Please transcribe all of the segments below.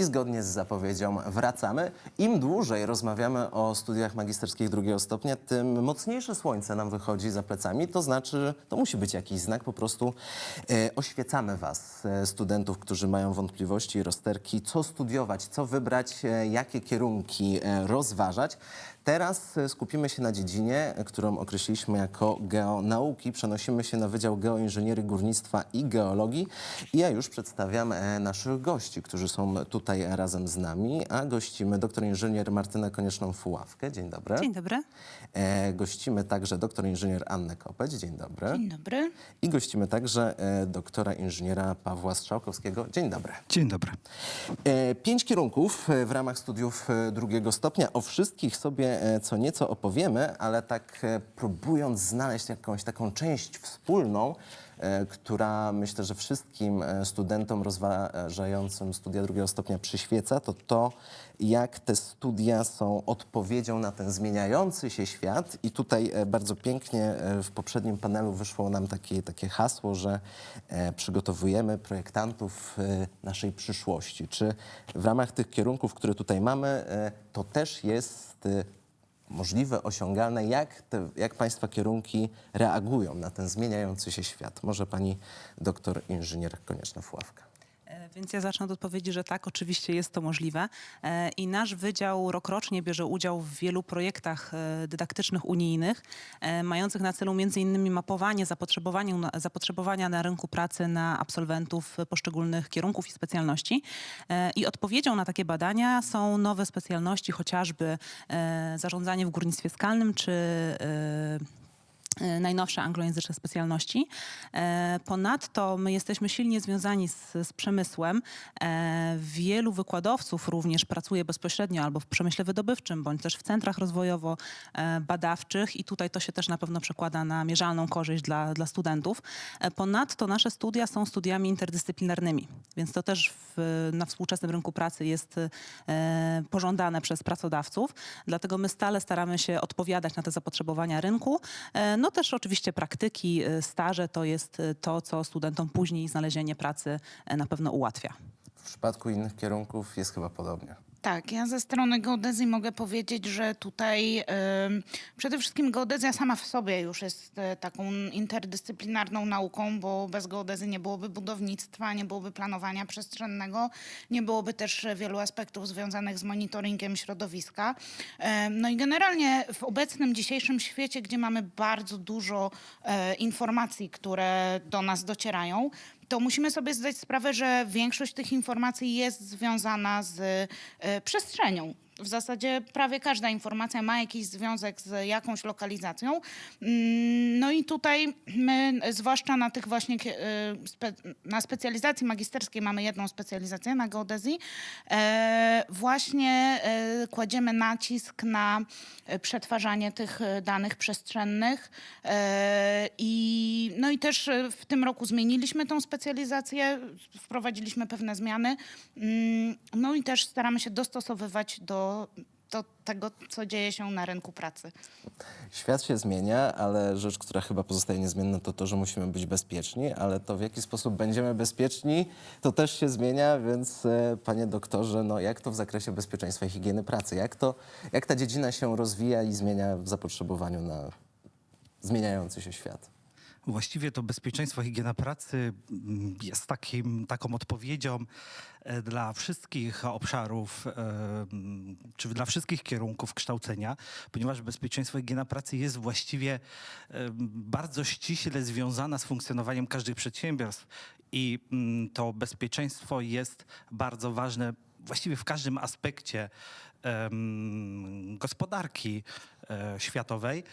I zgodnie z zapowiedzią wracamy. Im dłużej rozmawiamy o studiach magisterskich drugiego stopnia, tym mocniejsze słońce nam wychodzi za plecami. To znaczy, to musi być jakiś znak, po prostu e, oświecamy Was, e, studentów, którzy mają wątpliwości i rozterki, co studiować, co wybrać, e, jakie kierunki e, rozważać. Teraz e, skupimy się na dziedzinie, e, którą określiliśmy jako geonauki. Przenosimy się na Wydział Geoinżynierii Górnictwa i Geologii. I ja już przedstawiam e, naszych gości, którzy są tutaj razem z nami. A gościmy doktor inżynier Martynę Konieczną-Fuławkę. Dzień dobry. Dzień dobry. E, gościmy także doktor inżynier Annę Kopeć. Dzień dobry. Dzień dobry. I gościmy także e, doktora inżyniera Pawła Strzałkowskiego. Dzień dobry. Dzień dobry. E, Pięć kierunków w ramach studiów drugiego stopnia. O wszystkich sobie e, co nieco opowiemy, ale tak e, próbując znaleźć jakąś taką część wspólną, e, która myślę, że wszystkim studentom rozważającym studia drugiego stopnia przyświeca, to to, jak te studia są odpowiedzią na ten zmieniający się świat. I tutaj bardzo pięknie w poprzednim panelu wyszło nam takie, takie hasło, że przygotowujemy projektantów naszej przyszłości. Czy w ramach tych kierunków, które tutaj mamy, to też jest możliwe, osiągalne, jak, te, jak Państwa kierunki reagują na ten zmieniający się świat? Może Pani doktor inżynier Konieczna-Fuławka. Więc ja zacznę od odpowiedzi, że tak, oczywiście jest to możliwe. E, I nasz wydział rokrocznie bierze udział w wielu projektach e, dydaktycznych unijnych, e, mających na celu innymi mapowanie zapotrzebowania, na rynku pracy na absolwentów poszczególnych kierunków i specjalności. I odpowiedzią na takie badania są nowe specjalności, chociażby zarządzanie w górnictwie skalnym czy najnowsze anglojęzyczne specjalności. E, Ponadto my jesteśmy silnie związani z, z przemysłem. E, Wielu wykładowców również pracuje bezpośrednio albo w przemyśle wydobywczym, bądź też w centrach rozwojowo-badawczych i tutaj to się też na pewno przekłada na mierzalną korzyść dla, dla studentów. E, Ponadto nasze studia są studiami interdyscyplinarnymi, więc to też w, na współczesnym rynku pracy jest e, pożądane przez pracodawców. Dlatego my stale staramy się odpowiadać na te zapotrzebowania rynku. E, No też oczywiście praktyki, e, staże to jest e, to, co studentom później znalezienie pracy e, na pewno ułatwia. W przypadku innych kierunków jest chyba podobnie. Tak, ja ze strony geodezji mogę powiedzieć, że tutaj ym, przede wszystkim geodezja sama w sobie już jest e, taką interdyscyplinarną nauką, bo bez geodezji nie byłoby budownictwa, nie byłoby planowania przestrzennego, nie byłoby też wielu aspektów związanych z monitoringiem środowiska. Em, No i generalnie w obecnym dzisiejszym świecie, gdzie mamy bardzo dużo e, informacji, które do nas docierają, to musimy sobie zdać sprawę, że większość tych informacji jest związana z e, przestrzenią. W zasadzie prawie każda informacja ma jakiś związek z jakąś lokalizacją. Mm, No i tutaj my, zwłaszcza na tych właśnie spe, na specjalizacji magisterskiej mamy jedną specjalizację na geodezji, e, właśnie e, kładziemy nacisk na e, przetwarzanie tych danych przestrzennych. I no i też w tym roku zmieniliśmy tą specjalizację, wprowadziliśmy pewne zmiany, Mm, no i też staramy się dostosowywać do, do tego, co dzieje się na rynku pracy. Świat się zmienia, ale rzecz, która chyba pozostaje niezmienna, to to, że musimy być bezpieczni, ale to w jaki sposób będziemy bezpieczni, to też się zmienia, więc e, panie doktorze, no jak to w zakresie bezpieczeństwa i higieny pracy? Jak, to, jak ta dziedzina się rozwija i zmienia w zapotrzebowaniu na zmieniający się świat? Właściwie to bezpieczeństwo, higiena pracy mm, jest takim, taką odpowiedzią e, dla wszystkich obszarów, e, mm, czy dla wszystkich kierunków kształcenia, ponieważ bezpieczeństwo, higiena pracy jest właściwie e, bardzo ściśle związana z funkcjonowaniem każdych przedsiębiorstw. I mm, to bezpieczeństwo jest bardzo ważne właściwie w każdym aspekcie gospodarki światowej.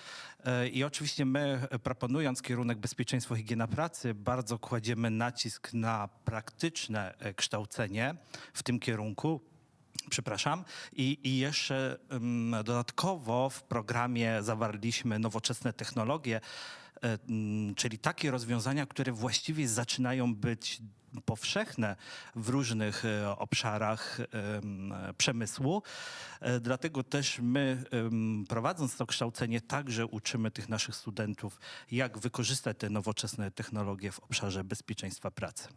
E, I oczywiście my, e, proponując kierunek bezpieczeństwo, higiena pracy, bardzo kładziemy nacisk na praktyczne e, kształcenie w tym kierunku. Przepraszam. I, I jeszcze em, dodatkowo w programie zawarliśmy nowoczesne technologie, e, m, czyli takie rozwiązania, które właściwie zaczynają być powszechne w różnych e, obszarach em, przemysłu. E, Dlatego też my, prowadząc to kształcenie, także uczymy tych naszych studentów, jak wykorzystać te nowoczesne technologie w obszarze bezpieczeństwa pracy.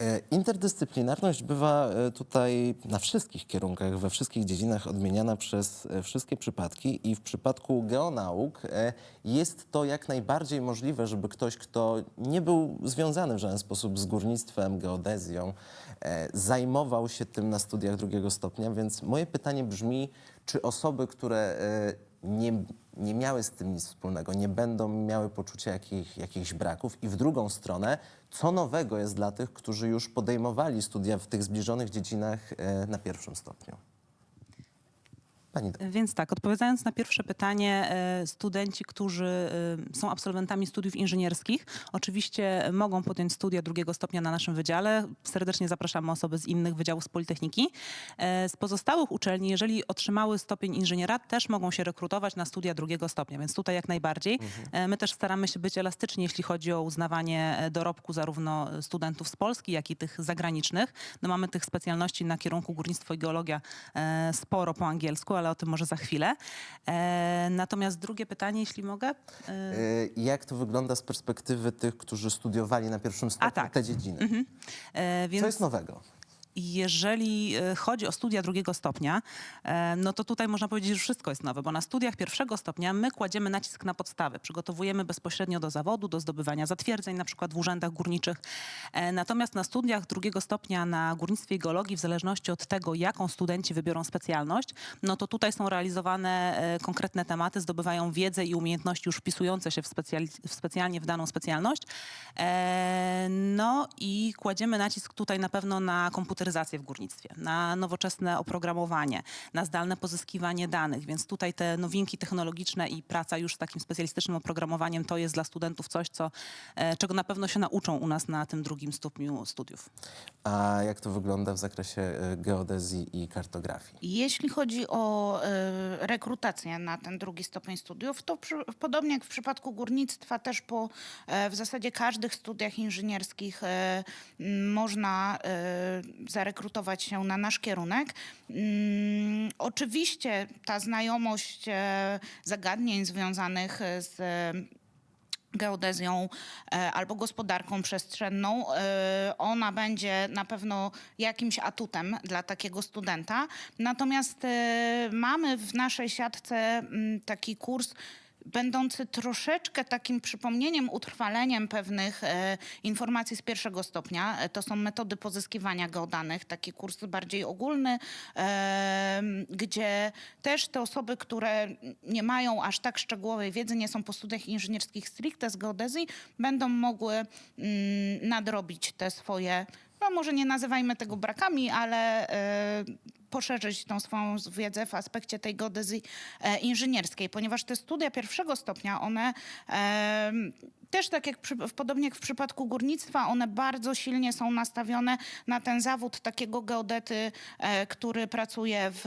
E, Interdyscyplinarność bywa tutaj na wszystkich kierunkach, we wszystkich dziedzinach odmieniana przez wszystkie przypadki i w przypadku geonauk jest to jak najbardziej możliwe, żeby ktoś, kto nie był związany w żaden sposób z górnictwem, geodezją, e, zajmował się tym na studiach drugiego stopnia, więc moje pytanie brzmi, czy osoby, które e, nie, nie miały z tym nic wspólnego, nie będą miały poczucia jakich, jakichś braków. I w drugą stronę, co nowego jest dla tych, którzy już podejmowali studia w tych zbliżonych dziedzinach e, na pierwszym stopniu? Pani Więc tak, odpowiadając na pierwsze pytanie, e, studenci, którzy e, są absolwentami studiów inżynierskich, oczywiście mogą podjąć studia drugiego stopnia na naszym wydziale. Serdecznie zapraszamy osoby z innych wydziałów z Politechniki. E, Z pozostałych uczelni, jeżeli otrzymały stopień inżyniera, też mogą się rekrutować na studia drugiego stopnia, więc tutaj jak najbardziej. E, My też staramy się być elastyczni, jeśli chodzi o uznawanie dorobku zarówno studentów z Polski, jak i tych zagranicznych. No mamy tych specjalności na kierunku górnictwo i geologia sporo po angielsku, ale o tym może za chwilę. E, Natomiast drugie pytanie, jeśli mogę. E, E, Jak to wygląda z perspektywy tych, którzy studiowali na pierwszym stopniu tak. te dziedziny? e, Co Więc jest nowego? Jeżeli e, chodzi o studia drugiego stopnia, e, no to tutaj można powiedzieć, że wszystko jest nowe, bo na studiach pierwszego stopnia my kładziemy nacisk na podstawy. Przygotowujemy bezpośrednio do zawodu, do zdobywania zatwierdzeń, na przykład w urzędach górniczych. E, Natomiast na studiach drugiego stopnia na górnictwie i geologii, w zależności od tego, jaką studenci wybiorą specjalność, no to tutaj są realizowane konkretne tematy, zdobywają wiedzę i umiejętności już wpisujące się w, specjali- w specjalnie w daną specjalność. No i kładziemy nacisk tutaj na pewno na komputeryzację w górnictwie, na nowoczesne oprogramowanie, na zdalne pozyskiwanie danych, więc tutaj te nowinki technologiczne i praca już z takim specjalistycznym oprogramowaniem to jest dla studentów coś, co, e, czego na pewno się nauczą u nas na tym drugim stopniu studiów. A jak to wygląda w zakresie e, geodezji i kartografii? Jeśli chodzi o e, rekrutację na ten drugi stopień studiów, to przy, podobnie jak w przypadku górnictwa, też po w zasadzie każdych studiach inżynierskich można zarekrutować się na nasz kierunek. Mm, oczywiście ta znajomość e, zagadnień związanych z e, geodezją e, albo gospodarką przestrzenną, ona będzie na pewno jakimś atutem dla takiego studenta. Natomiast mamy w naszej siatce mm, taki kurs będący troszeczkę takim przypomnieniem, utrwaleniem pewnych e, informacji z pierwszego stopnia. E, To są metody pozyskiwania geodanych, taki kurs bardziej ogólny, e, gdzie też te osoby, które nie mają aż tak szczegółowej wiedzy, nie są po studiach inżynierskich stricte z geodezji, będą mogły mm, nadrobić te swoje, no może nie nazywajmy tego brakami, ale e, poszerzyć tą swoją wiedzę w aspekcie tej geodezji e, inżynierskiej, ponieważ te studia pierwszego stopnia, one e, też tak jak przy, podobnie jak w przypadku górnictwa, one bardzo silnie są nastawione na ten zawód takiego geodety, e, który pracuje w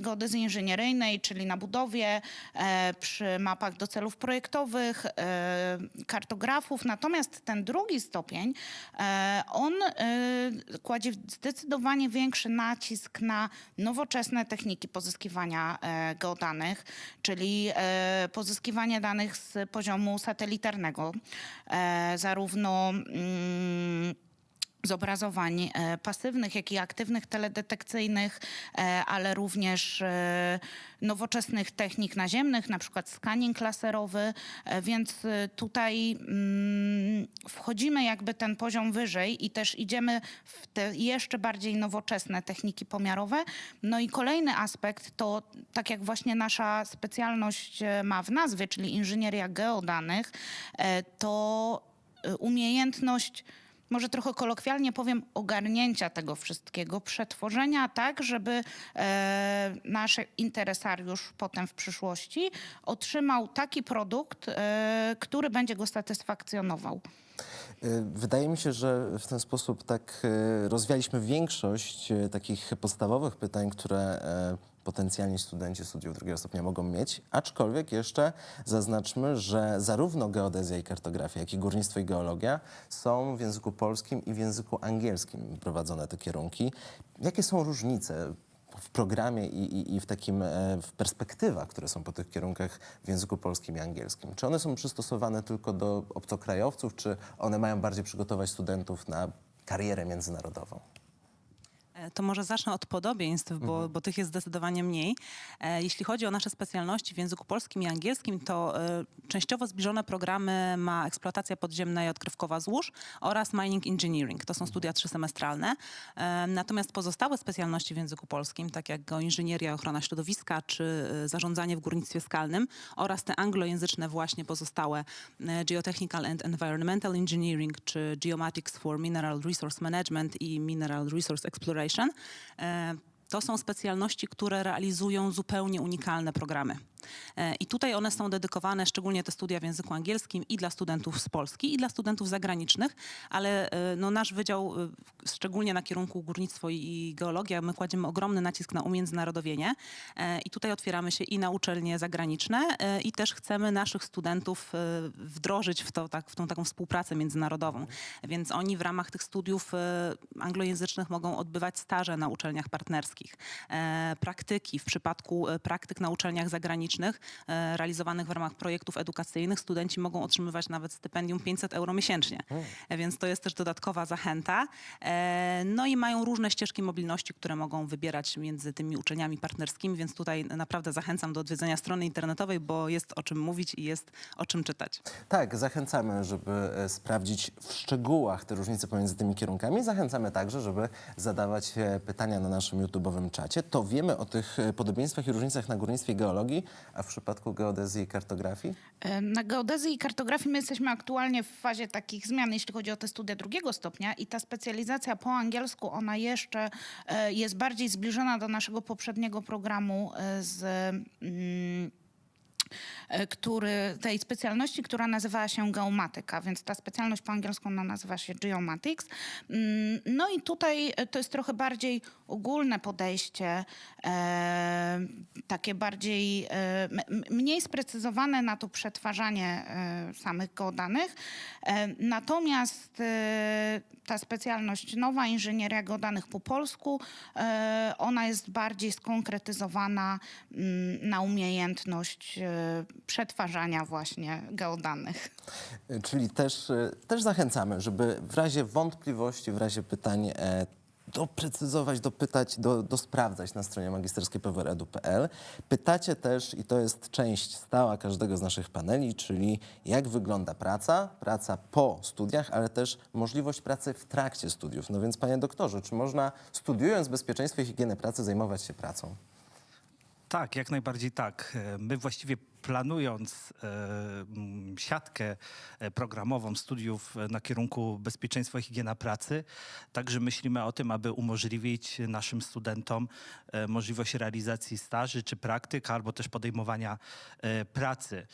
geodezji inżynieryjnej, czyli na budowie, e, przy mapach do celów projektowych, e, kartografów. Natomiast ten drugi stopień, on kładzie zdecydowanie większy nacisk na nowoczesne techniki pozyskiwania geodanych, czyli pozyskiwanie danych z poziomu satelitarnego, zarówno mm, zobrazowań e, pasywnych, jak i aktywnych teledetekcyjnych, e, ale również e, nowoczesnych technik naziemnych, na przykład scanning laserowy, więc tutaj mm, wchodzimy jakby ten poziom wyżej i też idziemy w te jeszcze bardziej nowoczesne techniki pomiarowe. No i kolejny aspekt to, tak jak właśnie nasza specjalność ma w nazwie, czyli inżynieria geodanych, to umiejętność może trochę kolokwialnie powiem, ogarnięcia tego wszystkiego, przetworzenia tak, żeby e, nasz interesariusz potem w przyszłości otrzymał taki produkt, e, który będzie go satysfakcjonował. Y, Wydaje mi się, że w ten sposób tak y, rozwialiśmy większość y, takich podstawowych pytań, które potencjalni studenci studiów drugiego stopnia mogą mieć, aczkolwiek jeszcze zaznaczmy, że zarówno geodezja i kartografia, jak i górnictwo i geologia są w języku polskim i w języku angielskim prowadzone te kierunki. Jakie są różnice w programie i, i, i w takim e, w perspektywach, które są po tych kierunkach w języku polskim i angielskim? Czy one są przystosowane tylko do obcokrajowców, czy one mają bardziej przygotować studentów na karierę międzynarodową? E, To może zacznę od podobieństw, bo, bo tych jest zdecydowanie mniej. E, Jeśli chodzi o nasze specjalności w języku polskim i angielskim, to e, częściowo zbliżone programy ma eksploatacja podziemna i odkrywkowa złóż oraz mining engineering. To są studia trzysemestralne. Natomiast pozostałe specjalności w języku polskim, tak jak geoinżynieria, ochrona środowiska czy zarządzanie w górnictwie skalnym oraz te anglojęzyczne właśnie pozostałe Geotechnical and Environmental Engineering czy Geomatics for Mineral Resource Management i Mineral Resource Exploration. E, To są specjalności, które realizują zupełnie unikalne programy. E, I tutaj one są dedykowane, szczególnie te studia w języku angielskim, i dla studentów z Polski, i dla studentów zagranicznych, ale e, no, nasz wydział, e, szczególnie na kierunku górnictwo i- geologia, my kładziemy ogromny nacisk na umiędzynarodowienie i tutaj otwieramy się i na uczelnie zagraniczne i też chcemy naszych studentów wdrożyć w, to, tak, w tą taką współpracę międzynarodową. Więc oni w ramach tych studiów anglojęzycznych mogą odbywać staże na uczelniach partnerskich, praktyki. W przypadku praktyk na uczelniach zagranicznych e, realizowanych w ramach projektów edukacyjnych studenci mogą otrzymywać nawet stypendium 500 euro miesięcznie. E, Więc to jest też dodatkowa zachęta. E, No i mają różne ścieżki mobilności, które mogą wybierać między tymi uczelniami partnerskimi, więc tutaj naprawdę zachęcam do odwiedzenia strony internetowej, bo jest o czym mówić i jest o czym czytać. Tak, zachęcamy, żeby sprawdzić w szczegółach te różnice pomiędzy tymi kierunkami. Zachęcamy także, żeby zadawać pytania na naszym YouTube'owym czacie. To wiemy o tych podobieństwach i różnicach na górnictwie geologii, a w przypadku geodezji i kartografii? E, Na geodezji i kartografii my jesteśmy aktualnie w fazie takich zmian, jeśli chodzi o te studia drugiego stopnia i ta specjalizacja po angielsku, ona jeszcze e, jest bardziej zbliżona do naszego poprzedniego programu e, z... Mm, który, tej specjalności, która nazywała się geomatyka, więc ta specjalność po angielsku ona nazywa się geomatics. Mm, No i tutaj to jest trochę bardziej ogólne podejście, e, takie bardziej, e, m- m- mniej sprecyzowane na to przetwarzanie e, samych geodanych. E, Natomiast e, ta specjalność nowa, inżynieria geodanych po polsku, e, ona jest bardziej skonkretyzowana mm, na umiejętność e, przetwarzania właśnie geodanych. Czyli też, e, też zachęcamy, żeby w razie wątpliwości, w razie pytań e, doprecyzować, dopytać, do, dosprawdzać na stronie magisterskiej pwredu.pl. Pytacie też, i to jest część stała każdego z naszych paneli, czyli jak wygląda praca, praca po studiach, ale też możliwość pracy w trakcie studiów. No więc panie doktorze, czy można studiując bezpieczeństwo i higienę pracy zajmować się pracą? Tak, jak najbardziej tak. My właściwie planując e, siatkę e, programową studiów e, na kierunku bezpieczeństwo i higiena pracy, także myślimy o tym, aby umożliwić naszym studentom możliwość realizacji staży czy praktyk, albo też podejmowania pracy.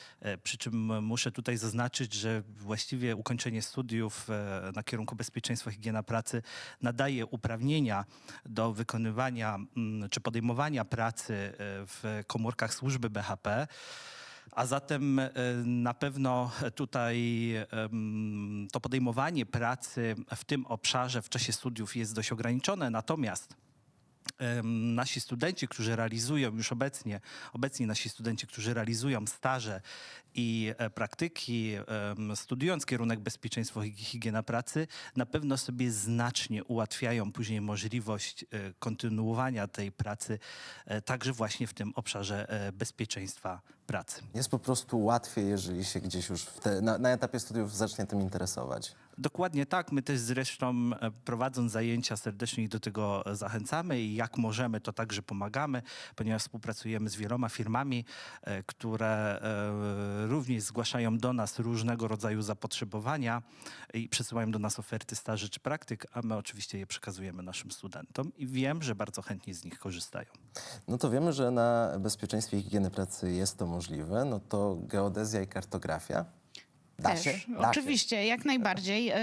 Przy czym muszę tutaj zaznaczyć, że właściwie ukończenie studiów na kierunku bezpieczeństwo i higiena pracy nadaje uprawnienia do wykonywania czy podejmowania pracy w komórkach służby BHP. A zatem e, na pewno tutaj to podejmowanie pracy w tym obszarze w czasie studiów jest dość ograniczone. Natomiast nasi studenci, którzy realizują już obecnie, obecnie nasi studenci, którzy realizują staże i e, praktyki, studiując kierunek bezpieczeństwo i higiena pracy, na pewno sobie znacznie ułatwiają później możliwość e, kontynuowania tej pracy e, także właśnie w tym obszarze bezpieczeństwa pracy. Jest po prostu łatwiej, jeżeli się gdzieś już te, na, na etapie studiów zacznie tym interesować. Dokładnie tak. My też zresztą e, prowadząc zajęcia serdecznie ich do tego zachęcamy i jak możemy, to także pomagamy, ponieważ współpracujemy z wieloma firmami, e, które e, również zgłaszają do nas różnego rodzaju zapotrzebowania i przesyłają do nas oferty staży czy praktyk, a my oczywiście je przekazujemy naszym studentom i wiem, że bardzo chętnie z nich korzystają. No to wiemy, że na bezpieczeństwie i higieny pracy jest to możliwe. No to geodezja i kartografia. Da Też, się? Da się. oczywiście, jak najbardziej. E,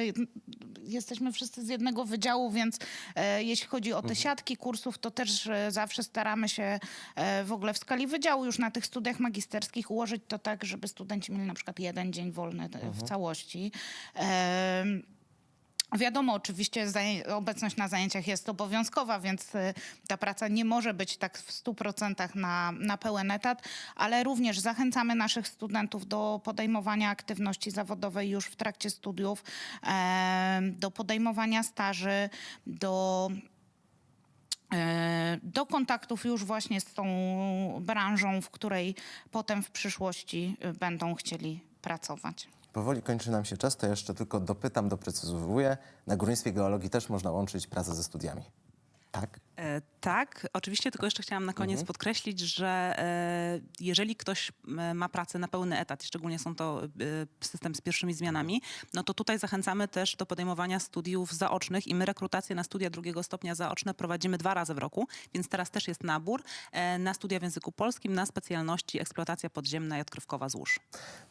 Jesteśmy wszyscy z jednego wydziału, więc e, jeśli chodzi o te siatki kursów, to też e, zawsze staramy się w ogóle w skali wydziału już na tych studiach magisterskich ułożyć to tak, żeby studenci mieli na przykład jeden dzień wolny w całości. Wiadomo, oczywiście obecność na zajęciach jest obowiązkowa, więc y, ta praca nie może być tak w 100% na, na pełen etat, ale również zachęcamy naszych studentów do podejmowania aktywności zawodowej już w trakcie studiów, do podejmowania staży, do e, do kontaktów już właśnie z tą branżą, w której potem w przyszłości y, będą chcieli pracować. Powoli kończy nam się czas, to jeszcze tylko dopytam, doprecyzowuję. Na górnictwie geologii też można łączyć pracę ze studiami. Tak? E, Tak, oczywiście, tylko jeszcze chciałam na koniec podkreślić, że e, jeżeli ktoś m, ma pracę na pełny etat, szczególnie są to e, system z pierwszymi zmianami, no to tutaj zachęcamy też do podejmowania studiów zaocznych i my rekrutację na studia drugiego stopnia zaoczne prowadzimy dwa razy w roku, więc teraz też jest nabór e, na studia w języku polskim na specjalności eksploatacja podziemna i odkrywkowa złóż.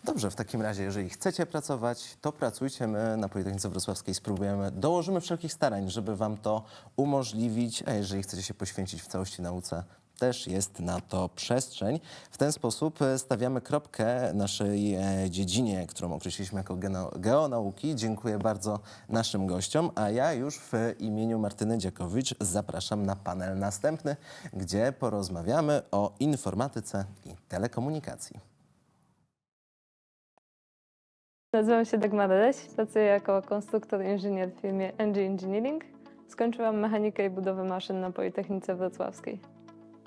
Dobrze, w takim razie, jeżeli chcecie pracować, to pracujcie. My na Politechnice Wrocławskiej spróbujemy, dołożymy wszelkich starań, żeby wam to umożliwić, a jeżeli chcecie się poświęcić w całości nauce, też jest na to przestrzeń. W ten sposób e, stawiamy kropkę naszej e, dziedzinie, którą określiliśmy jako geonauki. Dziękuję bardzo naszym gościom, a ja już w imieniu Martyny Dziakowicz zapraszam na panel następny, gdzie porozmawiamy o informatyce i telekomunikacji. Nazywam się Dagmara Leś, pracuję jako konstruktor inżynier w firmie NG Engineering. Skończyłam mechanikę i budowę maszyn na Politechnice Wrocławskiej.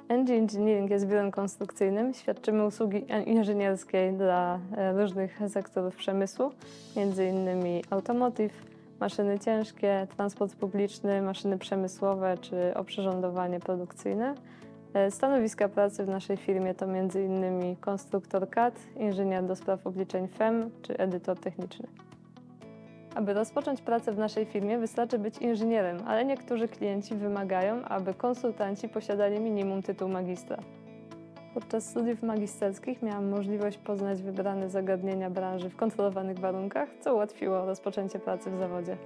NG Engineering jest biurem konstrukcyjnym. Świadczymy usługi inżynierskie dla e, różnych sektorów przemysłu, m.in. automotive, maszyny ciężkie, transport publiczny, maszyny przemysłowe czy oprzyrządowanie produkcyjne. E, Stanowiska pracy w naszej firmie to m.in. konstruktor CAD, inżynier do spraw obliczeń FEM czy edytor techniczny. Aby rozpocząć pracę w naszej firmie wystarczy być inżynierem, ale niektórzy klienci wymagają, aby konsultanci posiadali minimum tytuł magistra. Podczas studiów magisterskich miałam możliwość poznać wybrane zagadnienia branży w kontrolowanych warunkach, co ułatwiło rozpoczęcie pracy w zawodzie.